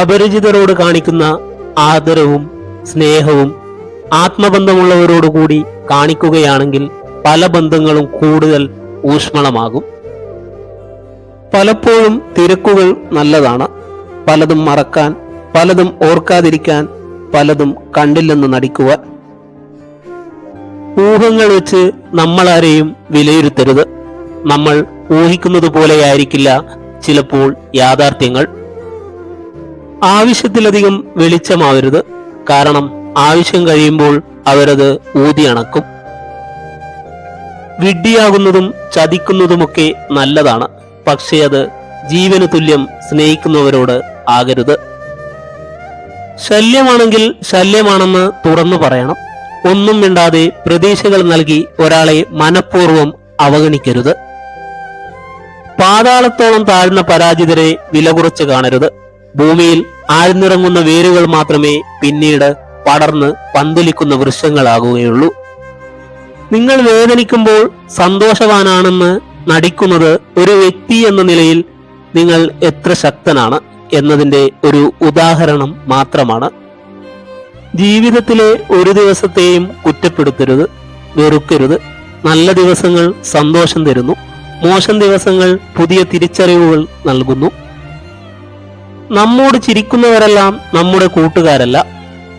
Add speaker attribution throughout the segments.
Speaker 1: അപരിചിതരോട് കാണിക്കുന്ന ആദരവും സ്നേഹവും ആത്മബന്ധമുള്ളവരോടുകൂടി കാണിക്കുകയാണെങ്കിൽ പല ബന്ധങ്ങളും കൂടുതൽ ഊഷ്മളമാകും. പലപ്പോഴും തിരക്കുകൾ നല്ലതാണ്. പലതും മറക്കാൻ പലതും ഓർക്കാതിരിക്കാൻ പലതും കണ്ടില്ലെന്ന് നടിക്കുക ഊഹങ്ങൾ വെച്ച് നമ്മളാരെയും വിലയിരുത്തരുത്. നമ്മൾ ഊഹിക്കുന്നത് പോലെയായിരിക്കില്ല ചിലപ്പോൾ യാഥാർത്ഥ്യങ്ങൾ. ആവശ്യത്തിലധികം വെളിച്ചമാവരുത്. കാരണം ആവശ്യം കഴിയുമ്പോൾ അവരത് ഊതിയണക്കും വിഡ്ഢിയാകുന്നതും ചതിക്കുന്നതുമൊക്കെ നല്ലതാണ്. പക്ഷേ അത് ജീവന് തുല്യം സ്നേഹിക്കുന്നവരോട് ആകരുത്. ശല്യമാണെങ്കിൽ ശല്യമാണെന്ന് തുറന്നു പറയണം. ഒന്നും മിണ്ടാതെ പ്രതീക്ഷകൾ നൽകി ഒരാളെ മനഃപൂർവം അവഗണിക്കരുത്. പാതാളത്തോളം താഴ്ന്ന പരാജിതരെ വില കുറച്ച് കാണരുത്. ഭൂമിയിൽ ആഴ്ന്നിറങ്ങുന്ന വേരുകൾ മാത്രമേ പിന്നീട് പടർന്ന് പന്തലിക്കുന്ന വൃക്ഷങ്ങളാകുകയുള്ളൂ. നിങ്ങൾ വേദനിക്കുമ്പോൾ സന്തോഷവാനാണെന്ന് നടിക്കുന്നത് ഒരു വ്യക്തി എന്ന നിലയിൽ നിങ്ങൾ എത്ര ശക്തനാണ് എന്നതിന്റെ ഒരു ഉദാഹരണം മാത്രമാണ്. ജീവിതത്തിലെ ഒരു ദിവസത്തെയും കുറ്റപ്പെടുത്തരുത് വെറുക്കരുത്. നല്ല ദിവസങ്ങൾ സന്തോഷം തരുന്നു. മോശം ദിവസങ്ങൾ പുതിയ തിരിച്ചറിവുകൾ നൽകുന്നു. നമ്മോട് ചിരിക്കുന്നവരെല്ലാം നമ്മുടെ കൂട്ടുകാരല്ല.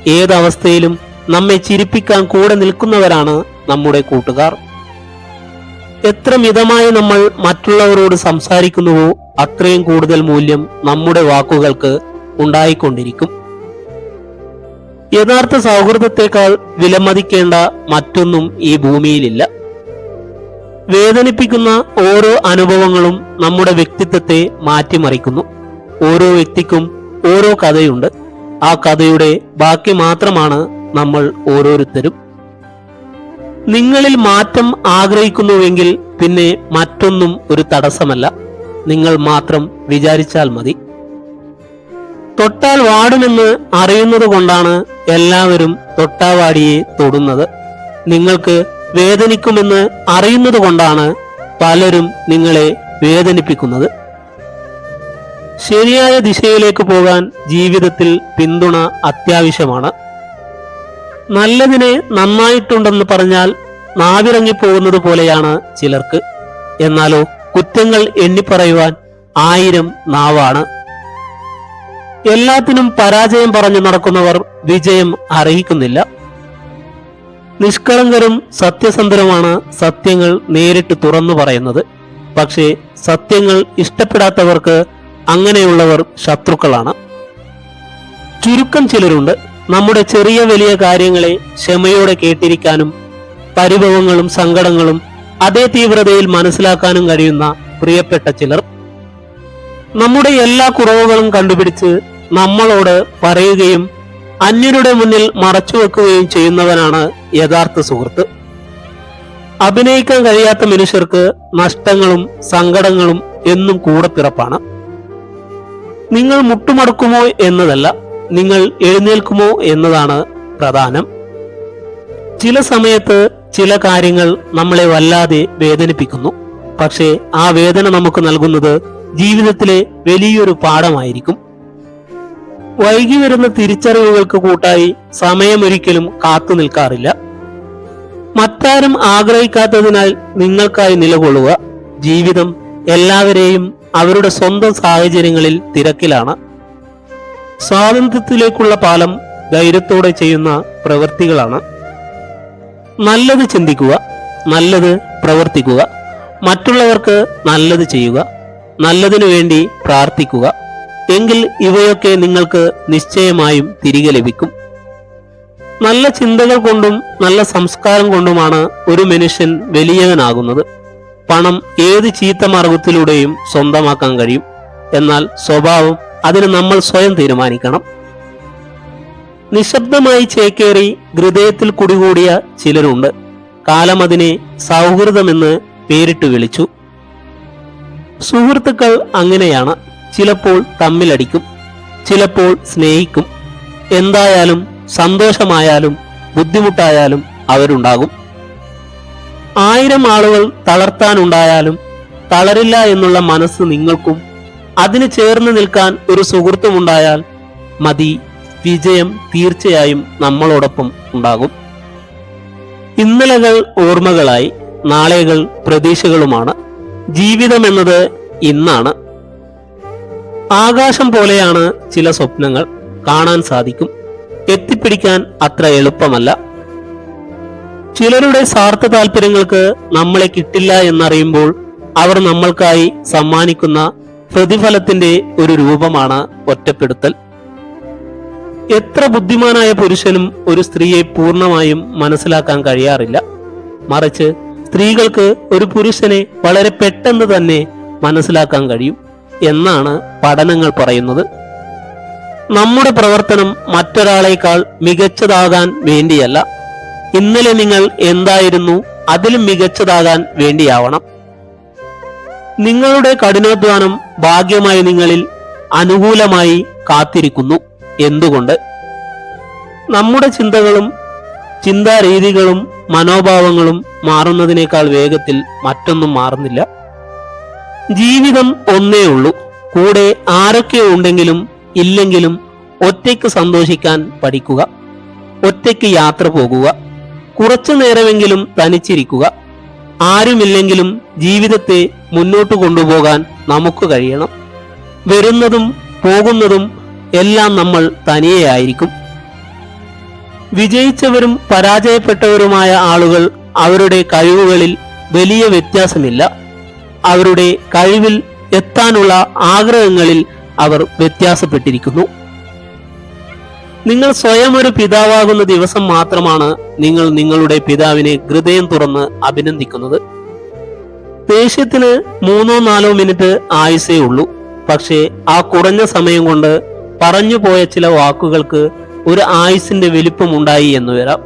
Speaker 1: ഏതവസ്ഥയിലും നമ്മെ ചിരിപ്പിക്കാൻ കൂടെ നിൽക്കുന്നവരാണ് നമ്മുടെ കൂട്ടുകാർ. എത്ര മിതമായി നമ്മൾ മറ്റുള്ളവരോട് സംസാരിക്കുന്നുവോ അത്രയും കൂടുതൽ മൂല്യം നമ്മുടെ വാക്കുകൾക്ക് ഉണ്ടായിക്കൊണ്ടിരിക്കും. യഥാർത്ഥ സൗഹൃദത്തെക്കാൾ വിലമതിക്കേണ്ട മറ്റൊന്നും ഈ ഭൂമിയിലില്ല. വേദനിപ്പിക്കുന്ന ഓരോ അനുഭവങ്ങളും നമ്മുടെ വ്യക്തിത്വത്തെ മാറ്റിമറിക്കുന്നു. ഓരോ വ്യക്തിക്കും ഓരോ കഥയുണ്ട്. ആ കഥയുടെ ബാക്കി മാത്രമാണ് നമ്മൾ ഓരോരുത്തരും. നിങ്ങളിൽ മാറ്റം ആഗ്രഹിക്കുന്നുവെങ്കിൽ പിന്നെ മറ്റൊന്നും ഒരു തടസ്സമല്ല. നിങ്ങൾ മാത്രം വിചാരിച്ചാൽ മതി. തൊട്ടാൽ വാടുമെന്ന് അറിയുന്നത് കൊണ്ടാണ് എല്ലാവരും തൊട്ടാവാടിയെ തൊടുന്നത്. നിങ്ങൾക്ക് വേദനിക്കുമെന്ന് അറിയുന്നത് കൊണ്ടാണ് പലരും നിങ്ങളെ വേദനിപ്പിക്കുന്നത്. ശരിയായ ദിശയിലേക്ക് പോകാൻ ജീവിതത്തിൽ പിന്തുണ അത്യാവശ്യമാണ്. നല്ലതിനെ നന്നായിട്ടുണ്ടെന്ന് പറഞ്ഞാൽ നാവിറങ്ങി പോകുന്നത് പോലെയാണ് ചിലർക്ക്. എന്നാലോ കുറ്റങ്ങൾ എണ്ണിപ്പറയുവാൻ ആയിരം നാവാണ്. എല്ലാത്തിനും പരാജയം പറഞ്ഞു നടക്കുന്നവർ വിജയം അർഹിക്കുന്നില്ല. നിഷ്കളങ്കരും സത്യസന്ധരുമാണ് സത്യങ്ങൾ നേരിട്ട് തുറന്നു പറയുന്നത്. പക്ഷേ സത്യങ്ങൾ ഇഷ്ടപ്പെടാത്തവർക്ക് അങ്ങനെയുള്ളവർ ശത്രുക്കളാണ്. ചുരുക്കം ചിലരുണ്ട് നമ്മുടെ ചെറിയ വലിയ കാര്യങ്ങളെ ക്ഷമയോടെ കേട്ടിരിക്കാനും പരിഭവങ്ങളും സങ്കടങ്ങളും അതേ തീവ്രതയിൽ മനസ്സിലാക്കാനും കഴിയുന്ന പ്രിയപ്പെട്ട ചിലർ. നമ്മുടെ എല്ലാ കുറവുകളും കണ്ടുപിടിച്ച് നമ്മളോട് പറയുകയും അന്യരുടെ മുന്നിൽ മറച്ചുവെക്കുകയും ചെയ്യുന്നവനാണ് യഥാർത്ഥ സുഹൃത്ത്. അഭിനയിക്കാൻ കഴിയാത്ത മനുഷ്യർക്ക് നഷ്ടങ്ങളും സങ്കടങ്ങളും എന്നും കൂടെ പിറപ്പാണ്. നിങ്ങൾ മുട്ടുമടക്കുമോ എന്നതല്ല നിങ്ങൾ എഴുന്നേൽക്കുമോ എന്നതാണ് പ്രധാനം. ചില സമയത്ത് ചില കാര്യങ്ങൾ നമ്മളെ വല്ലാതെ വേദനിപ്പിക്കുന്നു. പക്ഷേ ആ വേദന നമുക്ക് നൽകുന്നത് ജീവിതത്തിലെ വലിയൊരു പാഠമായിരിക്കും. വൈകി വരുന്ന തിരിച്ചറിവുകൾക്ക് കൂട്ടായി സമയമൊരിക്കലും കാത്തു നിൽക്കാറില്ല. മറ്റാരും ആഗ്രഹിക്കാത്തതിനാൽ നിങ്ങൾക്കായി നിലകൊള്ളുക. ജീവിതം എല്ലാവരെയും അവരുടെ സ്വന്തം സാഹചര്യങ്ങളിൽ തിരക്കിലാണ്. സ്വാതന്ത്ര്യത്തിലേക്കുള്ള പാലം ധൈര്യത്തോടെ ചെയ്യുന്ന പ്രവൃത്തികളാണ് നല്ലത് ചിന്തിക്കുക നല്ലത് പ്രവർത്തിക്കുക മറ്റുള്ളവർക്ക് നല്ലത് ചെയ്യുക നല്ലതിനു വേണ്ടി പ്രാർത്ഥിക്കുക. എങ്കിൽ ഇവയൊക്കെ നിങ്ങൾക്ക് നിശ്ചയമായും തിരികെ ലഭിക്കും. നല്ല ചിന്തകൾ കൊണ്ടും നല്ല സംസ്കാരം കൊണ്ടുമാണ് ഒരു മനുഷ്യൻ വലിയവനാകുന്നത്. പണം ഏത് ചീത്ത മാർഗത്തിലൂടെയും സ്വന്തമാക്കാൻ കഴിയും. എന്നാൽ സ്വഭാവം അതിന് നമ്മൾ സ്വയം തീരുമാനിക്കണം. നിശബ്ദമായി ചേക്കേറി ഹൃദയത്തിൽ കുടികൂടിയ ചിലരുണ്ട്. കാലം അതിനെ സൗഹൃദമെന്ന് പേരിട്ട് വിളിച്ചു. സുഹൃത്തുക്കൾ അങ്ങനെയാണ്. ചിലപ്പോൾ തമ്മിലടിക്കും. ചിലപ്പോൾ സ്നേഹിക്കും. എന്തായാലും സന്തോഷമായാലും ബുദ്ധിമുട്ടായാലും അവരുണ്ടാകും. ആയിരം ആളുകൾ തളർത്താനുണ്ടായാലും തളരില്ല എന്നുള്ള മനസ്സ് നിങ്ങൾക്കും അതിന് ചേർന്ന് നിൽക്കാൻ ഒരു സുഹൃത്തുമുണ്ടായാൽ മതി. വിജയം തീർച്ചയായും നമ്മളോടൊപ്പം ഉണ്ടാകും. ഇന്നലകൾ ഓർമ്മകളായി നാളെകൾ പ്രതീക്ഷകളുമാണ്. ജീവിതം എന്നത് ഇന്നാണ്. ആകാശം പോലെയാണ് ചില സ്വപ്നങ്ങൾ കാണാൻ സാധിക്കും. എത്തിപ്പിടിക്കാൻ അത്ര എളുപ്പമല്ല. ചിലരുടെ സ്വാർത്ഥ താല്പര്യങ്ങൾക്ക് നമ്മളെ കിട്ടില്ല എന്നറിയുമ്പോൾ അവർ നമ്മൾക്കായി സമ്മാനിക്കുന്ന പ്രതിഫലത്തിന്റെ ഒരു രൂപമാണ് ഒറ്റപ്പെടുത്തൽ. എത്ര ബുദ്ധിമാനായ പുരുഷനും ഒരു സ്ത്രീയെ പൂർണമായും മനസ്സിലാക്കാൻ കഴിയാറില്ല. മറിച്ച് സ്ത്രീകൾക്ക് ഒരു പുരുഷനെ വളരെ പെട്ടെന്ന് തന്നെ മനസ്സിലാക്കാൻ കഴിയും എന്നാണ് പഠനങ്ങൾ പറയുന്നത്. നമ്മുടെ പ്രവർത്തനം മറ്റൊരാളേക്കാൾ മികച്ചതാകാൻ വേണ്ടിയല്ല. ഇന്നലെ നിങ്ങൾ എന്തായിരുന്നു? അതിലും മികച്ചതാകാൻ വേണ്ടിയാവണം. നിങ്ങളുടെ കഠിനാധ്വാനം ഭാഗ്യമായി നിങ്ങളിൽ അനുകൂലമായി കാത്തിരിക്കുന്നു. എന്തുകൊണ്ട്? നമ്മുടെ ചിന്തകളും ചിന്താരീതികളും മനോഭാവങ്ങളും മാറുന്നതിനേക്കാൾ വേഗത്തിൽ മറ്റൊന്നും മാറുന്നില്ല. ജീവിതം ഒന്നേ ഉള്ളൂ. കൂടെ ആരൊക്കെ ഉണ്ടെങ്കിലും ഇല്ലെങ്കിലും ഒറ്റയ്ക്ക് സന്തോഷിക്കാൻ പഠിക്കുക. ഒറ്റയ്ക്ക് യാത്ര പോകുക. കുറച്ചു നേരമെങ്കിലും തനിച്ചിരിക്കുക. ആരുമില്ലെങ്കിലും ജീവിതത്തെ മുന്നോട്ട് കൊണ്ടുപോകാൻ നമുക്ക് കഴിയണം. വരുന്നതും പോകുന്നതും എല്ലാം നമ്മൾ തനിയെയായിരിക്കും വിജയിച്ചവരും പരാജയപ്പെട്ടവരുമായ ആളുകൾ അവരുടെ കഴിവുകളിൽ വലിയ വ്യത്യാസമില്ല. അവരുടെ കഴിവിൽ എത്താനുള്ള ആഗ്രഹങ്ങളിൽ അവർ വ്യത്യാസപ്പെട്ടിരിക്കുന്നു. നിങ്ങൾ സ്വയം ഒരു പിതാവാകുന്ന ദിവസം മാത്രമാണ് നിങ്ങൾ നിങ്ങളുടെ പിതാവിനെ ഹൃദയം തുറന്ന് അഭിനന്ദിക്കുന്നത്. ദേഷ്യത്തിന് മൂന്നോ നാലോ മിനിറ്റ് ആയുസേ ഉള്ളൂ. പക്ഷേ ആ കുറഞ്ഞ സമയം കൊണ്ട് പറഞ്ഞു പോയ ചില വാക്കുകൾക്ക് ഒരു ആയുസിന്റെ വലിപ്പം ഉണ്ടായി എന്ന് വരാം.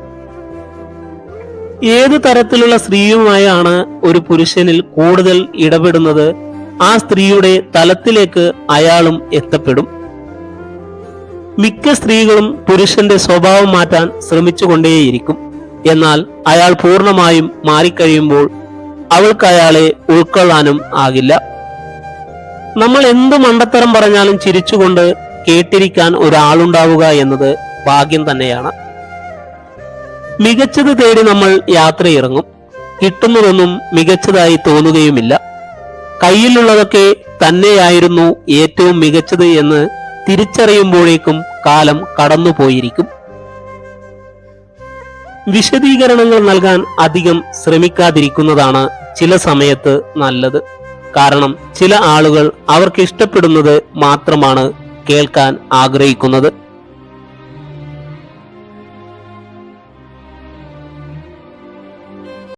Speaker 1: ഏത് തരത്തിലുള്ള സ്ത്രീയുമായാണ് ഒരു പുരുഷനിൽ കൂടുതൽ ഇടപെടുന്നത്? ആ സ്ത്രീയുടെ തലത്തിലേക്ക് അയാളും എത്തപ്പെടും. മിക്ക സ്ത്രീകളും പുരുഷന്റെ സ്വഭാവം മാറ്റാൻ ശ്രമിച്ചുകൊണ്ടേയിരിക്കും. എന്നാൽ അയാൾ പൂർണമായും മാറിക്കഴിയുമ്പോൾ അവൾക്ക് അയാളെ ഉൾക്കൊള്ളാനും ആകില്ല. നമ്മൾ എന്ത് മണ്ടത്തരം പറഞ്ഞാലും ചിരിച്ചുകൊണ്ട് കേട്ടിരിക്കാൻ ഒരാളുണ്ടാവുക എന്നത് ഭാഗ്യം തന്നെയാണ്. മികച്ചത് തേടി നമ്മൾ യാത്രയിറങ്ങും. കിട്ടുന്നതൊന്നും മികച്ചതായി തോന്നുകയുമില്ല. കയ്യിലുള്ളതൊക്കെ തന്നെയായിരുന്നു ഏറ്റവും മികച്ചത് എന്ന് തിരിച്ചറിയുമ്പോഴേക്കും കാലം കടന്നുപോയിരിക്കും. വിശദീകരണങ്ങൾ നൽകാൻ അധികം ശ്രമിക്കാതിരിക്കുന്നതാണ് ചില സമയത്ത് നല്ലത്. കാരണം ചില ആളുകൾ അവർക്ക് ഇഷ്ടപ്പെടുന്നത് മാത്രമാണ് കേൾക്കാൻ ആഗ്രഹിക്കുന്നത്.